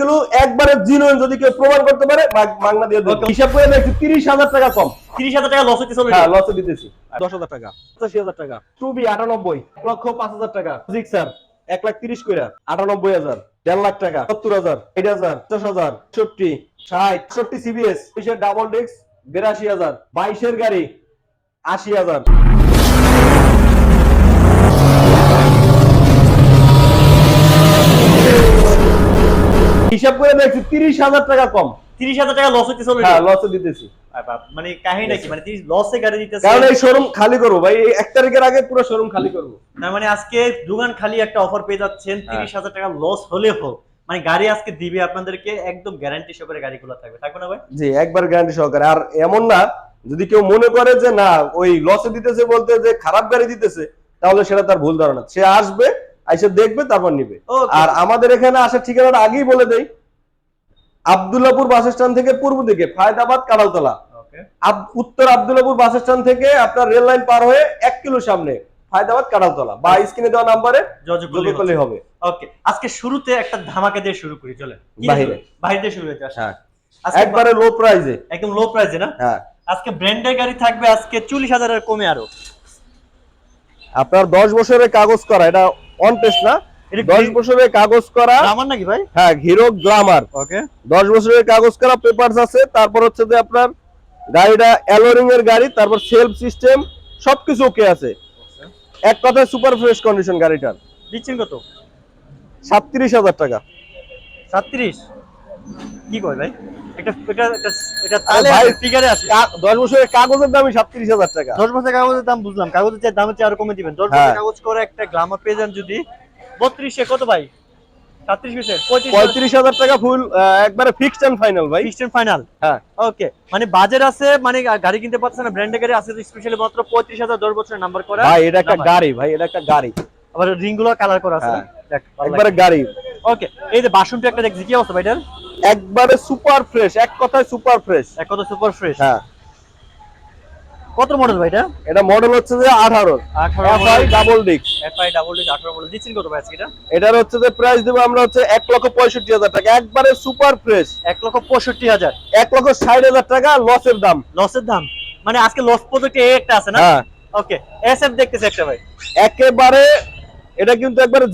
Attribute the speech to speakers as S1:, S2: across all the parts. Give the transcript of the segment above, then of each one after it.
S1: এগুলো একবারে জিনুইন যদি কেউ প্রমাণ করতে পারে মাগনা দিয়ে দেবো। হিসাব করে দেখছি তিরিশ হাজার টাকা কম।
S2: তিরিশ হাজার টাকা লস চলে
S1: হ্যাঁ লসে দিতেছি। দশ হাজার টাকা। পঁচাশি হাজার টাকা। টুবি আটানব্বই। লক্ষ পাঁচ হাজার টাকা। জিক্সার এক লাখ তিরিশ কইরা আটানব্বই হাজার। দেড় লাখ টাকা সত্তর হাজার ষাট হাজার দশ হাজার ষাট সিবিএস বিশের ডাবল ডিস্ক বিরাশি হাজার বাইশের গাড়ি আশি হাজার। হিসাব করে দেখছি তিরিশ হাজার টাকা কম।
S2: তিরিশ হাজার টাকা লস হচ্ছে
S1: হ্যাঁ লসে দিতেছি।
S2: মানে কাহিনী কি মানে তিরিশ লসে গাড়ি দিতেছে।
S1: কারণ এই শোরুম খালি করব ভাই এক তারিখের আগে পুরো শোরুম খালি করব।
S2: তার মানে আজকে দোকান খালি একটা অফার পেয়ে যাচ্ছেন
S1: হ্যাঁ।
S2: তিরিশ হাজার টাকা লস হলে হোক মানে গাড়ি আজকে দিবে আপনাদেরকে একদম গ্যারান্টি সহকারে গাড়িগুলো থাকবে। থাকবে না ভাই?
S1: জি একবার গ্যারান্টি সহকারে। আর এমন না যদি কেউ মনে করে যে না ওই লসে দিতেছে বলতে যে খারাপ গাড়ি দিতেছে তাহলে সেটা তার ভুল ধারণা। সে আসবে এসে দেখবে তারপর নিবে। আর আমাদের এখানে আসার ঠিকানাটা আগেই বলে দেই। আবদুল্লাপুর বাস স্ট্যান্ড থেকে পূর্ব দিকে ফায়দাবাদ কাড়ালতলা উত্তর আবদুল্লাপুর বাস স্ট্যান্ড থেকে আপনার রেল লাইন পার হয়ে এক কিলো সামনে ফায়দাবাদ কাড়ালতলা বা স্ক্রিনে দেওয়া নাম্বারে
S2: যোগাযোগ
S1: যোগাযোগ করলে হবে।
S2: ওকে। আজকে শুরুতে একটা ধামাকা দিয়ে শুরু করি চলে শুরু? হয়েছে
S1: হ্যাঁ। একবারে লো প্রাইজে
S2: একদম লো প্রাইসে না?
S1: হ্যাঁ।
S2: আজকে ব্র্যান্ডের গাড়ি থাকবে আজকে চল্লিশ হাজারের কমে আরও।
S1: আপনার দশ বছরের কাগজ করা এটা অন টেস্ট না। দশ বছরের কাগজ করা।
S2: আমার নাকি ভাই?
S1: হ্যাঁ হিরো গ্লামার
S2: ওকে
S1: দশ বছরের কাগজ করা পেপারস আছে। তারপর হচ্ছে যে আপনার গাড়িটা অ্যালোরিং এর গাড়ি তারপর সেলফ সিস্টেম সবকিছু ওকে আছে। এক কথায় সুপার ফ্রেশ কন্ডিশন গাড়িটার।
S2: দিচ্ছেন কত?
S1: সাতত্রিশ হাজার টাকা।
S2: সাতত্রিশ? কি কয় ভাই? এটা এটা এটা এটা তাহলে
S1: ভাই,
S2: ফিগারে আসে
S1: কা- দশ বছরের কাগজের সাতত্রিশ হাজার টাকা।
S2: দশ বছর কাগজের দাম বুঝলাম। কাগজের যে দামের চেয়ে আরও কমে দিবেন। দশ
S1: হ্যাঁ।
S2: কাগজ করে একটা গ্লামার পেয়ে যান যদি। বত্রিশে কত ভাই?
S1: টাকা ফুল একবারে ফিক্সড এন্ড ফাইনাল ভাই।
S2: ফিক্সড ফাইনাল
S1: হ্যাঁ।
S2: ওকে মানে বাজার আছে মানে গাড়ি কিনতে পারছেন না ব্র্যান্ডের গাড়ি আছে স্পেশালি মাত্র পঁয়ত্রিশ হাজার দশ বছরের নাম্বার করা।
S1: ভাই এটা একটা গাড়ি ভাই এটা একটা গাড়ি।
S2: আবার রিংগুলো কালার করা আছে
S1: হ্যাঁ।
S2: একবারে
S1: একবারে গাড়ি।
S2: ওকে এই যে বাসনটা একটা দেখছি কি অবস্থা ভাই এটার?
S1: একবারে সুপার ফ্রেশ এক কথায় সুপার ফ্রেশ।
S2: এক কত সুপার ফ্রেশ।
S1: হ্যাঁ।
S2: কত মডেল ভাই এটা?
S1: এটা মডেল হচ্ছে যে আঠারো।
S2: আঠারো
S1: এফআই ডাবল ডিক্স
S2: এফআই ডাবল ডিস আঠারো মডেল দিচ্ছেন কত ভাই এটা?
S1: এটার হচ্ছে যে প্রাইস দেবো আমরা হচ্ছে এক লক্ষ পঁয়ষট্টি হাজার টাকা। একবারে সুপার ফ্রেশ।
S2: এক লক্ষ পঁয়ষট্টি হাজার।
S1: এক লক্ষ ষাট হাজার টাকা লসের দাম।
S2: লসের দাম? মানে আজকে লস প্রজেক্ট একটা আছে না?
S1: হ্যাঁ।
S2: ওকে এসএফ দেখতেছি একটা ভাই।
S1: একেবারে এটা কিন্তু একবারে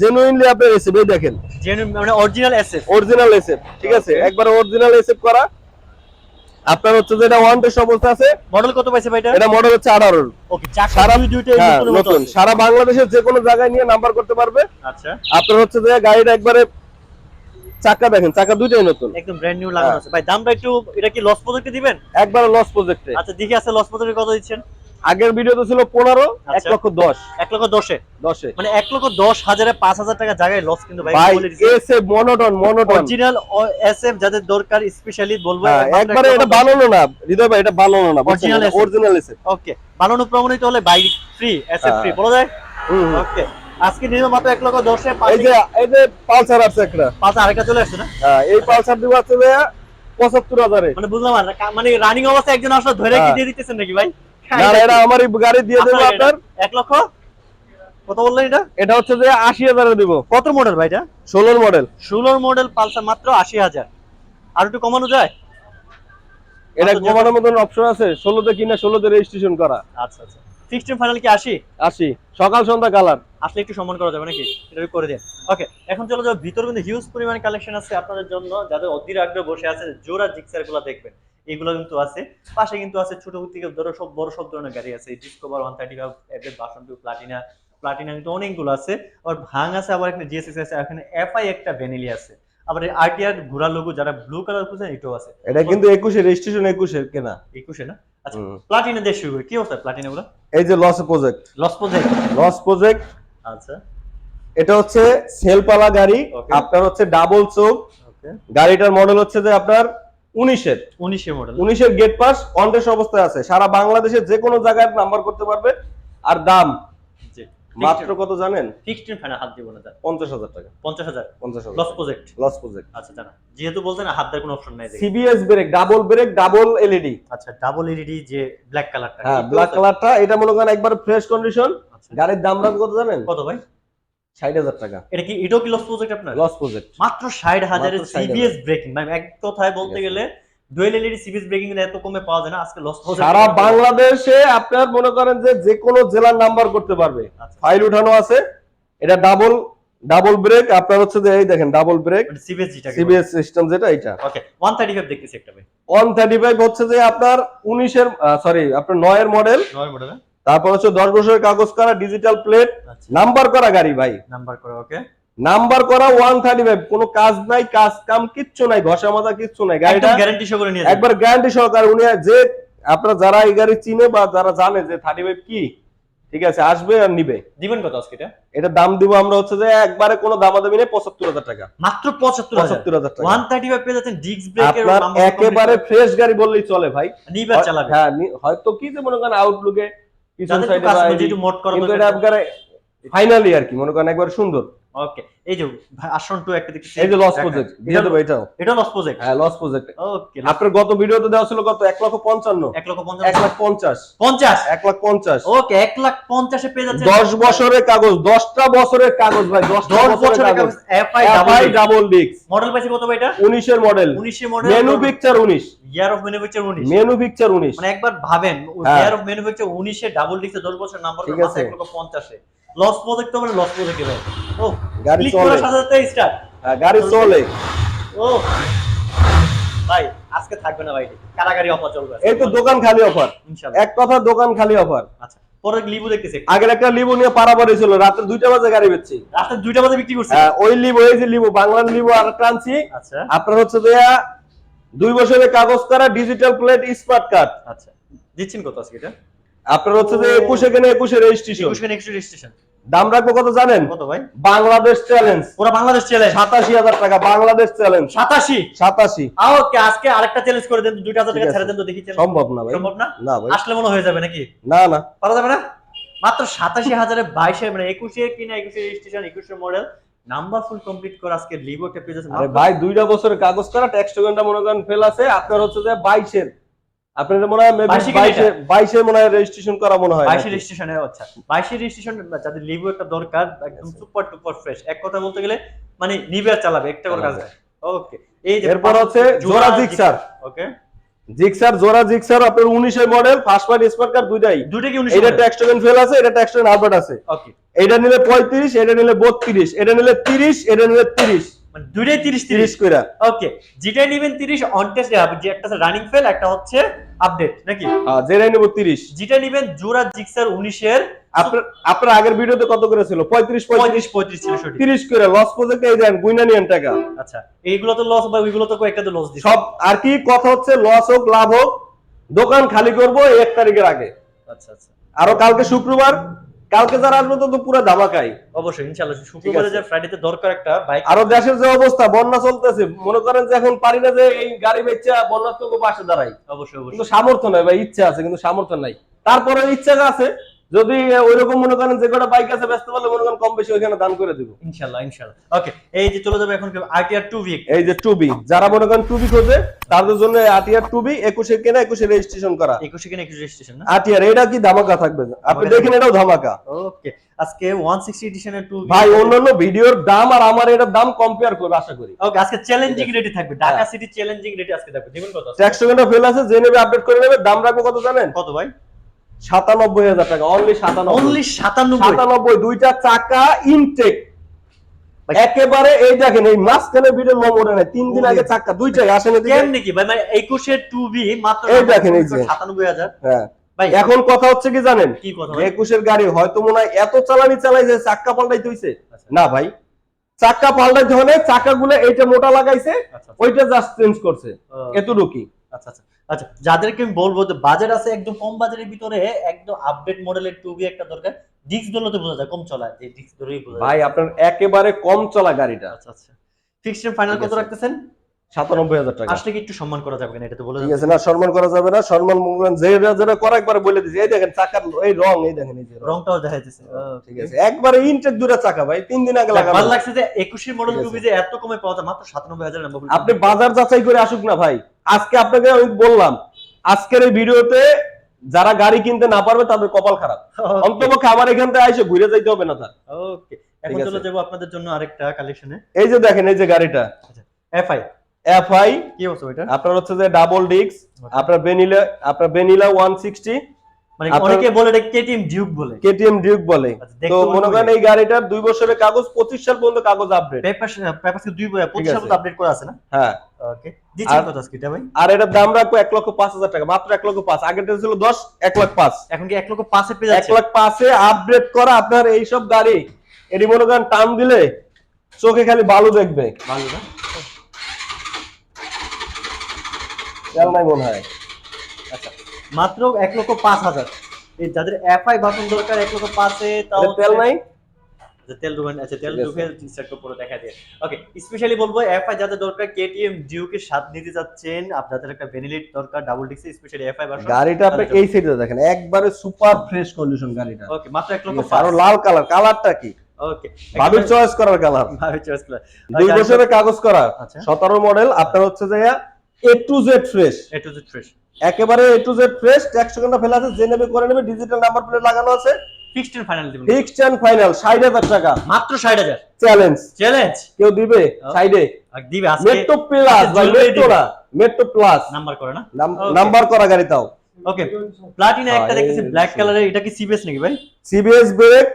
S1: জেনুইনলি আপনি এসএফ এই দেখেন।
S2: জেনুইন মানে অরিজিনাল এসএফ
S1: অরিজিনাল এসএফ ঠিক আছে. একবারে অরিজিনাল এসএফ করা। আপনার হচ্ছে যে এটা ওয়ান টেস্ট অবস্থা আছে
S2: মডেল কত পাইছে ভাই এটা?
S1: এটা মডেল হচ্ছে আঠারোর
S2: ওকে
S1: সারা
S2: দুই দুইটা
S1: হ্যাঁ,
S2: নতুন।
S1: সারা বাংলাদেশের যে কোনো জায়গায় নিয়ে নাম্বার করতে পারবে।
S2: আচ্ছা।
S1: আপনার হচ্ছে যে গাড়িটা একবারে চাকা দেখেন চাকা দুইটাই নতুন।
S2: একদম ব্র্যান্ড নিউ লাগানো
S1: হ্যাঁ।
S2: আছে। ভাই দামটা একটু এটা কি লস প্রজেক্টে দিবেন?
S1: একবার লস প্রজেক্টে
S2: আচ্ছা দেখি আছে লস প্রজেক্টে কত দিচ্ছেন?
S1: আগের ভিডিও তো ছিল পনেরো এক
S2: আচ্ছা।
S1: লক্ষ দশ।
S2: এক লক্ষ দশে?
S1: দশে।
S2: মানে এক লক্ষ দশ হাজারে পাঁচ হাজার টাকা জায়গায় লস কিন্তু ভাই
S1: ভাই
S2: বলে
S1: মনোটন মনোটন
S2: অরিজিনাল এসএফ যাদের দরকার স্পেশালি বলব
S1: হ্যাঁ, একবারে এটা বানানো না। হৃদয় ভাই এটা বানানো না
S2: SF
S1: অরিজিনাল এসে
S2: ওকে বানানো প্রমাণিত হলে বাইক ফ্রি এসএফ ফ্রি
S1: হ্যাঁ।
S2: বলা যায়। ওকে আজকে নিয়ে মাত্র এক লক্ষ দশে
S1: এই যে এই যে পালসার আছে একটা।
S2: পাঁচ আরেকটা চলে আসছে না?
S1: হ্যাঁ, এই পালসার দিব আছে পঁচাত্তর হাজারে।
S2: মানে বুঝলাম মানে রানিং অবস্থায় একজন আসলে ধরে কি
S1: হ্যাঁ।
S2: দিয়ে দিতেছেন নাকি ভাই?
S1: না এটা আমারই গাড়ি দিয়ে দেবো
S2: আপনার
S1: আপনার।
S2: এক লক্ষ? কত বললেন এটা?
S1: এটা হচ্ছে যে আশি হাজারে দিব।
S2: কত মডেল ভাই এটা?
S1: ষোলোর মডেল
S2: ষোলোর মডেল পালসার মাত্র আশি হাজার। আর একটু কমানো যায়?
S1: এটা কমানোর মতন অপশন আছে। ষোলোতে কিনা ষোলোতে রেজিস্ট্রেশন করা।
S2: আচ্ছা আচ্ছা। ফাইনাল কি
S1: সকাল সন্ধ্যা কালার।
S2: আসলে একটু সম্মান করা যাবে নাকি? এটা করে দেন। ওকে এখন চলো যাও ভিতরে কিন্তু হিউজ পরিমাণ কালেকশন আছে আপনাদের জন্য। যাদের অধীর আগ্রহে বসে আছে জোড়া জিক্সারগুলো দেখবেন। এগুলো কিন্তু আছে। পাশে কিন্তু আছে ছোট থেকে ধরো সব বড় সব ধরনের গাড়ি আছে। Discover one thirty five FF বাসন টু প্লাটিনা প্লাটিনা কিন্তু অনেকগুলো আছে। আবার ভাং আছে আবার একটা জিএসএস আছে এখানে এফআই একটা ভ্যানিলি আছে। আবার আরটিআর ঘোড়া লোগো যারা ব্লু কালার খুঁজছেন এটাও আছে।
S1: এটা কিন্তু একুশে রেজিস্ট্রেশন একুশের কেনা।
S2: একুশে না? আচ্ছা প্লাটিনা দিয়ে শুরু করি। কি অবস্থা প্লাটিনা গুলো
S1: এই যে loss project
S2: loss project
S1: loss project
S2: আচ্ছা।
S1: এটা হচ্ছে সেলপালা গাড়ি। আপনার হচ্ছে ডাবল চোখ। গাড়িটার মডেল হচ্ছে যে আপনার উনিশের।
S2: উনিশের মডেল।
S1: উনিশের গেট পাস অনটেস্ট অবস্থায় আছে। সারা বাংলাদেশে যে কোনো জায়গায় নাম্বার করতে পারবে আর দাম? মাত্র কত জানেন?
S2: ফিক্সড ফাইনাল হাত দিব না স্যার
S1: পঞ্চাশ হাজার টাকা।
S2: পঞ্চাশ হাজার?
S1: পঞ্চাশ হাজার
S2: লস প্রজেক্ট
S1: লস প্রজেক্ট
S2: আচ্ছা জানা। যেহেতু বলছেন হাত দেওয়ার কোনো অপশন নাই।
S1: CBS brake double brake double LED
S2: আচ্ছা ডাবল এলইডি যে ব্ল্যাক কালারটা
S1: হ্যাঁ ব্ল্যাক কালারটা এটা মনে করেন একবার ফ্রেশ কন্ডিশন
S2: আচ্ছা।
S1: গাড়ির দাম দাম কত জানেন?
S2: কত ভাই?
S1: ষাট হাজার টাকা।
S2: এটা কি এটাও কি লস প্রজেক্ট আপনার?
S1: লস প্রজেক্ট
S2: মাত্র ষাট হাজারের সিবিএস ব্রেকিং মানে এক কথায় বলতে গেলে ডুয়েল এলইডি সিবিএস ব্রেকিং এত কমে পাওয়া যায় না আজকে লস
S1: সারা বাংলাদেশে আপনার মনে করেন যে যে কোনো জেলার নাম্বার করতে পারবে।
S2: আচ্ছা।
S1: ফাইল উঠানো আছে এটা ডাবল ডাবল ব্রেক আপনার হচ্ছে যে এই দেখেন double brake
S2: CBS
S1: CBS system যেটা এটা
S2: ওকে 135 দেখতেছি একটা ভাই।
S1: ওয়ান থার্টি ফাইভ হচ্ছে যে আপনার উনিশের সরি আপনার নয়ের মডেল
S2: নয় মডেল
S1: তারপর হচ্ছে দশ বছরের কাগজ করা ডিজিটাল প্লেট নাম্বার করা গাড়ি ভাই।
S2: নাম্বার করে ওকে
S1: নাম্বার করা ওয়ান থার্টি ফাইভ কোনো কাজ নাই কাজ কাম কিচ্ছু নাই ঘষা মাজা কিচ্ছু নাই। গাড়িটা
S2: গ্যারান্টি সহ করে নিয়ে
S1: একবার গ্যারান্টি সহকারে উনি যে আপনারা যারা এই গাড়ি চিনে বা যারা জানে যে থার্টি ফাইভ কি ঠিক আছে আসবে আর নিবে।
S2: দিবেন কত আজকে এটা?
S1: এটা দাম দিব আমরা হচ্ছে যে একবারে কোনো দামাদামি নেই পঁচাত্তর হাজার টাকা।
S2: মাত্র 75000
S1: পঁচাত্তর হাজার টাকা।
S2: 135 পেয়ে যাচ্ছেন ডিস্ক ব্রেকের
S1: আপনার একেবারে ফ্রেশ গাড়ি বললেই চলে ভাই।
S2: নিবার চালাবে।
S1: হ্যাঁ হয়তো কি যে মনে করেন আউটলুকে
S2: যাদের
S1: সাইডে
S2: মোট করা
S1: কিন্তু এটা ফাইনালি আর কি মনে করেন একবার সুন্দর।
S2: ওকে এই যে আসন টু একটা দেখতেছি।
S1: এই যে লস প্রজেক্ট দিয়ে দেবো এটাও।
S2: এটা লস প্রজেক্ট
S1: হ্যাঁ লস প্রজেক্ট
S2: ওকে
S1: আপনার গত ভিডিওতে দেওয়া ছিল কত? এক লক্ষ পঞ্চান্ন।
S2: 1 লক্ষ
S1: এক
S2: 50
S1: লাখ পঞ্চাশ।
S2: 50
S1: এক লাখ পঞ্চাশ।
S2: ওকে 1 লাখ 50 এ পেয়ে যাচ্ছেন।
S1: দশ বছরের কাগজ দশটা বছরের কাগজ ভাই দশটা
S2: 10 বছরের
S1: কাগজ।
S2: এফআই
S1: এফআই ডাবল ডিক্স
S2: মডেল পাইছে কত ভাই এটা?
S1: উনিশের মডেল
S2: 19 এর মডেল
S1: মেনু পিকচার উনিশ।
S2: Year of manufacture 19
S1: manufacture উনিশ।
S2: মানে একবার ভাবেন। ইয়ার অফ ম্যানুফ্যাকচার 19 এ ডাবল ডিক্সে 10 বছর নাম্বার
S1: আছে।
S2: 1 লক্ষ 50 এ লস প্রজেক্ট তো মানে লস প্রজেক্ট ভাই ও
S1: গাড়ি চলে।
S2: করে সাজাতে স্টার্ট
S1: হ্যাঁ, গাড়ি চলে।
S2: ও ভাই আজকে থাকবে না ভাই কারাগারি অফার চলবে
S1: এই তো দোকান খালি অফার
S2: ইনশাআল্লাহ
S1: এক কথা দোকান খালি অফার
S2: আচ্ছা পরে লিবু দেখতেছি।
S1: আগের একটা লিবু নিয়ে পারাপারি ছিল রাত্রে দুইটা বাজে গাড়ি বেচছি।
S2: রাতে দুইটা বাজে বিক্রি করছে?
S1: হ্যাঁ, ওই লিবু এই যে লিবু বাংলার লিবু আর একটা আনছি
S2: আচ্ছা।
S1: আপনার হচ্ছে দেয়া দুই বছরের কাগজ করা ডিজিটাল প্লেট স্মার্ট কার্ড
S2: আচ্ছা দিচ্ছেন কত আজকে এটা?
S1: আপনার হচ্ছে যে একুশে কেনে একুশে রেজিস্ট্রেশন
S2: একুশ কেন একশো রেজিস্ট্রেশন
S1: দাম রাখব কত জানেন?
S2: কত ভাই?
S1: বাংলাদেশ চ্যালেঞ্জ
S2: পুরো বাংলাদেশ চ্যালেঞ্জ
S1: সাতাশি হাজার টাকা বাংলাদেশ চ্যালেঞ্জ
S2: সাতাশি?
S1: সাতাশি।
S2: ওকে আজকে আরেকটা চ্যালেঞ্জ করে দেন হাজার টাকা ছেড়ে দেন তো দেখি
S1: সম্ভব না ভাই।
S2: সম্ভব না?
S1: না ভাই।
S2: আসলে মনে হয়ে যাবে নাকি?
S1: না না।
S2: পারা যাবে না? মাত্র সাতাশি হাজারে বাইশে মানে একুশে কিনা একুশে রেজিস্ট্রেশন একুশে মডেল নাম্বার ফুল কমপ্লিট করে আজকে লিভো একটা পেজ আছে
S1: ভাই দুইটা বছরের কাগজ করা ট্যাক্স মনে করেন ফেল আছে। আপনার হচ্ছে যে বাইশের। আপনার মনে হয় maybe
S2: 22 কিনা
S1: বাইশে বাইশে মনে হয় রেজিস্ট্রেশন করা মনে হয়
S2: বাইশে? রেজিস্ট্রেশনে আচ্ছা। বাইশে রেজিস্ট্রেশন যাদের লিভো একটা দরকার একদম সুপার টুপার ফ্রেশ এক কথা বলতে গেলে মানে নিবে আর চালাবে একটা করে কাজ ওকে এই যে
S1: এরপর হচ্ছে জোড়া জিক্সার।
S2: ওকে
S1: জিক্সার জোড়া জিক্সার আপনার উনিশের model first party smart card দুইটাই।
S2: দুটো কি উনিশ
S1: এটা ট্যাক্স টোকেন ফেল আছে এটা ট্যাক্স টোকেন আলবার্ট আছে।
S2: ওকে
S1: এটা নিলে পঁয়ত্রিশ এটা নিলে বত্রিশ এটা নিলে তিরিশ এটা নিলে তিরিশ।
S2: মানে তিরিশ
S1: তিরিশ। কইরা।
S2: ওকে নেবেন অন টেস্ট যে একটা রানিং ফেল একটা হচ্ছে আপডেট নাকি?
S1: হ্যাঁ, যেটাই নেব তিরিশ।
S2: যেটা নেবেন জোড়া জিক্সার
S1: আপনার আপনার আগের ভিডিওতে কত করে ছিল? পঁয়ত্রিশ পঁয়ত্রিশ।
S2: পঁয়ত্রিশ পঁয়ত্রিশ ছিল সঠিক
S1: তিরিশ করে লস প্রজেক্ট এই দেন গুইনা নিয়েন টাকা।
S2: আচ্ছা এইগুলো তো লস বা ওইগুলো তো একটা তো লস
S1: সব আর কি কথা হচ্ছে লস হোক লাভ হোক দোকান খালি করব এক তারিখের আগে।
S2: আচ্ছা আচ্ছা।
S1: আরও কালকে শুক্রবার কালকে যারা আসবে তো পুরো ধামাকাই।
S2: অবশ্যই ইনশাআল্লাহ। শুক্রবারে। যে ফ্রাইডেতে দরকার একটা বাইক
S1: আরও দেশের যে অবস্থা বন্যা চলতেছে মনে করেন যে এখন পারি না যে এই গাড়ি বেচা বন্যার তো পাশে দাঁড়াই।
S2: অবশ্যই অবশ্যই।
S1: কিন্তু সামর্থ্য নাই ভাই ইচ্ছা আছে কিন্তু সামর্থ্য নাই। তারপরে ইচ্ছা আছে যদি ওইরকম মনে করেন যে কটা বাইক আছে ব্যস্ত পারলে মনে করেন কম বেশি ওইখানে দান করে দিব।
S2: ইনশাআল্লাহ ইনশাআল্লাহ ওকে এই যে চলে যাবে এখন আরটিআর 2 ভিক
S1: এই যে টুবি যারা মনে করেন টুবি খোঁজে তাদের জন্য আরটিআর আটিয়ার টুবি একুশে কেনা একুশে রেজিস্ট্রেশন করা।
S2: 21 কিনা 21 রেজিস্ট্রেশন না?
S1: আটিয়ার এটা কি ধামাকা থাকবে? আপনি দেখেন এটাও ধামাকা।
S2: ওকে আজকে 160 এডিশনের 2
S1: ভাই অন্যান্য ভিডিওর দাম আর আমার এটার দাম কম্পেয়ার করবে আশা করি।
S2: ওকে আজকে চ্যালেঞ্জিং রেটে থাকবে। ঢাকা। সিটি চ্যালেঞ্জিং রেটে আজকে থাকবে। দেখুন কত?
S1: ট্যাক্স ফেল আছে যে নেবে আপডেট করে নেবে দাম রাখব কত জানেন?
S2: কত ভাই?
S1: সাতানব্বই হাজার টাকা অনলি সাতানব্বই।
S2: অনলি 97
S1: সাতানব্বই দুইটা চাকা ইনটেক একেবারে এই দেখেন এই মাঝখানে ভিডিও লম ওঠে নাই তিন দিন আগে চাকা দুইটাই আসেন এদিকে
S2: কেমনে কি? ভাই মানে 21 এর 2 ভি মাত্র
S1: এই দেখেন, এই যে।
S2: 97000
S1: হ্যাঁ। এখন কথা হচ্ছে কি জানেন?
S2: কি কথা
S1: যে
S2: ভাই?
S1: একুশের গাড়ি হয়তো মনে হয় এত চালানি চালাইছে চাক্কা পাল্টাইতে হইছে।
S2: আচ্ছা।
S1: না ভাই। চাক্কা পাল্টাইতে হলে চাকাগুলো এইটা মোটা লাগাইছে
S2: আচ্ছা আচ্ছা।
S1: ওইটা জাস্ট চেঞ্জ করছে। এতটুকুই।
S2: আচ্ছা আচ্ছা। আচ্ছা যাদেরকে আমি বলব যে বাজার আছে একদম কম বাজারের ভিতরে একদম আপডেট মডেলের টুবি একটা দরকার। ডিস্ক দলতে বোঝা যায় কম চলায় যে ডিস্ক ধরেই বোঝা
S1: ভাই আপনার একেবারে কম চলা গাড়িটা।
S2: আচ্ছা আচ্ছা। ফিক্সড ফাইনাল কত রাখতেছেন?
S1: সাতানব্বই হাজার টাকা।
S2: আসলে কি একটু সম্মান করা যাবে কিনা এটা তো বলে
S1: ঠিক আছে না সম্মান করা যাবে না সম্মান মূল্যায়ন যেটা যেটা করা একবার বলে দিছি। এই দেখেন চাকার এই রং এই দেখেন এই যে
S2: রংটাও দেখা যাচ্ছে
S1: ঠিক আছে। একবারে চাকা ভাই তিন দিন আগে
S2: ভালো লাগছে যে মডেল টুবি যে এত কমে পাওয়া যায় মাত্র সাতানব্বই হাজার নাম্বার
S1: আপনি বাজার যাচাই করে আসুক না ভাই। আজকে আপনাকে আমি বললাম আজকের এই ভিডিওতে যারা গাড়ি কিনতে না পারবে তাদের কপাল খারাপ। অন্তপক্ষে আমার এখান থেকে এসে ঘুরে যাইতে হবে না তার।
S2: ওকে এখন চলে। যাব আপনাদের জন্য আরেকটা কালেকশনে
S1: এই যে দেখেন এই যে গাড়িটা।
S2: এফআই
S1: এফআই
S2: কি অবস্থা ওইটা
S1: আপনার হচ্ছে যে ডাবল ডিস্ক আপনার বেনিলা আপনার ওয়ান সিক্সটি
S2: মানে অনেকে বলে এটা কেটিএম ডিউক বলে।
S1: কেটিএম ডিউক বলে।
S2: আচ্ছা,
S1: তো মনে করেন এই গাড়িটার দুই বছরের কাগজ পঁচিশ সাল পর্যন্ত কাগজ আপডেট
S2: পেপার পেপার দুই পঁচিশ
S1: আছে।
S2: সাল আপডেট করা আছে না?
S1: হ্যাঁ।
S2: ওকে দিচ্ছেন
S1: আর-
S2: কত আজকে এটা ভাই?
S1: আর এটার দাম রাখব এক লক্ষ পাঁচ হাজার টাকা মাত্র এক লক্ষ পাঁচ। আগেরটা ছিল দশ এক লাখ পাঁচ।
S2: এখন কি এক লক্ষ পাঁচে পেয়ে
S1: এক
S2: যাচ্ছে
S1: লাখ পাঁচে আপডেট করা আপনার এইসব গাড়ি। এটি মনে করেন টান দিলে চোখে খালি বালু দেখবে।
S2: ভালো না?
S1: নাই মনে হয়।
S2: আচ্ছা মাত্র এক লক্ষ পাঁচ হাজার। এই যাদের এফআই বাটন দরকার এক লক্ষ পাঁচে তাও
S1: তেল নাই?
S2: আচ্ছা, তেল ঢুকান আচ্ছা তেল। ঢুকে সেটটা পুরো দেখা দিয়ে। ওকে স্পেশালি বলব এফআই যাদের দরকার কেটিএম ডিউকে নিতে যাচ্ছেন। আপনাদের একটা দরকার ডাবল ডিক্স স্পেশালি এফআই ভার্সন
S1: গাড়িটা আপনি এই সাইডে দেখেন একবারে সুপার ফ্রেশ কন্ডিশন গাড়িটা।
S2: ওকে মাত্র এক লক্ষ
S1: আরও লাল কালার কালারটা কি?
S2: ওকে
S1: ভাবির চয়েস করার কালার
S2: চয়েস
S1: দুই বছরের কাগজ করা
S2: আচ্ছা।
S1: সতেরো মডেল আপনার হচ্ছে যে A to Z fresh
S2: A to Z fresh
S1: একেবারে A to Z fresh tax সেকেন্ডে ফেলা আছে যে নেবে করে নেবে ডিজিটাল নাম্বার প্লেট লাগানো আছে।
S2: ফিক্সড এন্ড ফাইনাল দিবেন।
S1: ফিক্সড এন্ড ফাইনাল ষাট হাজার টাকা।
S2: মাত্র 60000
S1: চ্যালেঞ্জ
S2: চ্যালেঞ্জ
S1: কেউ দিবে? সাইডে
S2: আর দিবে আজকে?
S1: মেট্রো প্লাস ভাই মেট্রো না মেট্রো প্লাস
S2: নাম্বার করে না?
S1: নাম্বার করা গাড়ি তাও।
S2: ওকে প্লাটিনা একটা দেখতেছি ব্ল্যাক কালারের এটা কি সিবিএস নাকি ভাই?
S1: CBS brake.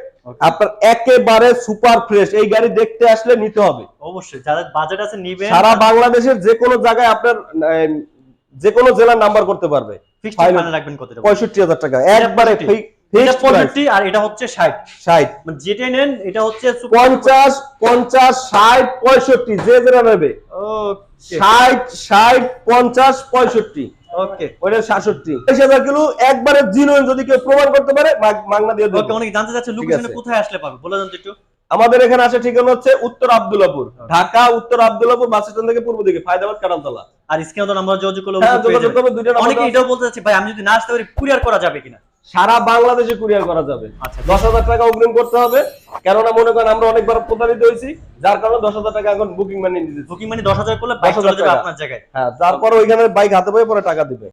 S1: আপনার একেবারে সুপার ফ্রেশ এই গাড়ি দেখতে আসলে নিতে হবে।
S2: অবশ্যই যাদের বাজেট আছে নিবেন।
S1: সারা বাংলাদেশের যে কোনো জায়গায় আপনার যে কোনো জেলার নাম্বার করতে পারবে।
S2: রাখবেন কত
S1: পঁয়ষট্টি হাজার টাকা একবারে
S2: 65 এটা
S1: ফিক্সড প্রাইস
S2: 65 আর এটা হচ্ছে 60
S1: ষাট।
S2: মানে যেটাই নেন এটা হচ্ছে
S1: পঞ্চাশ পঞ্চাশ ষাট পঁয়ষট্টি যে যেটা নেবে। ষাট ষাট পঞ্চাশ পঁয়ষট্টি।
S2: ওকে।
S1: ওইটা সাতষট্টি। তেইশ কিলো একবারে জিনুইন যদি কেউ প্রমাণ করতে পারে মাগনা দিয়ে
S2: ওকে
S1: দেবো
S2: জানতে চাচ্ছে লোকেশনে কোথায় আসলে পাবে বলে দেন একটু।
S1: আমাদের এখানে আসে ঠিকানা হচ্ছে উত্তর আব্দুল্লাপুর। ঢাকা উত্তর আব্দুল্লাপুর বাস স্ট্যান্ড থেকে পূর্ব দিকে ফায়দাবাদ কাটালতলা
S2: আর স্ক্রিনে তো নাম্বার যোগাযোগ করলে
S1: হ্যাঁ যোগাযোগ করব দুইটা
S2: অনেকে এটাও বলতে চাচ্ছে ভাই আমি যদি না আসতে পারি কুরিয়ার করা যাবে কিনা?
S1: সারা বাংলাদেশে কুরিয়ার করা যাবে।
S2: আচ্ছা
S1: দশ হাজার টাকা অগ্রিম করতে হবে। কেননা মনে করেন আমরা অনেকবার প্রতারিত হয়েছি যার কারণে দশ হাজার টাকা এখন বুকিং মানি
S2: বুকিং মানে দশ হাজার করলে বাইক
S1: 10,000
S2: চলে যাবে
S1: টাকা।
S2: আপনার জায়গায়।
S1: হ্যাঁ তারপরে ওইখানে বাইক হাতে পেয়ে পরে টাকা দিবে।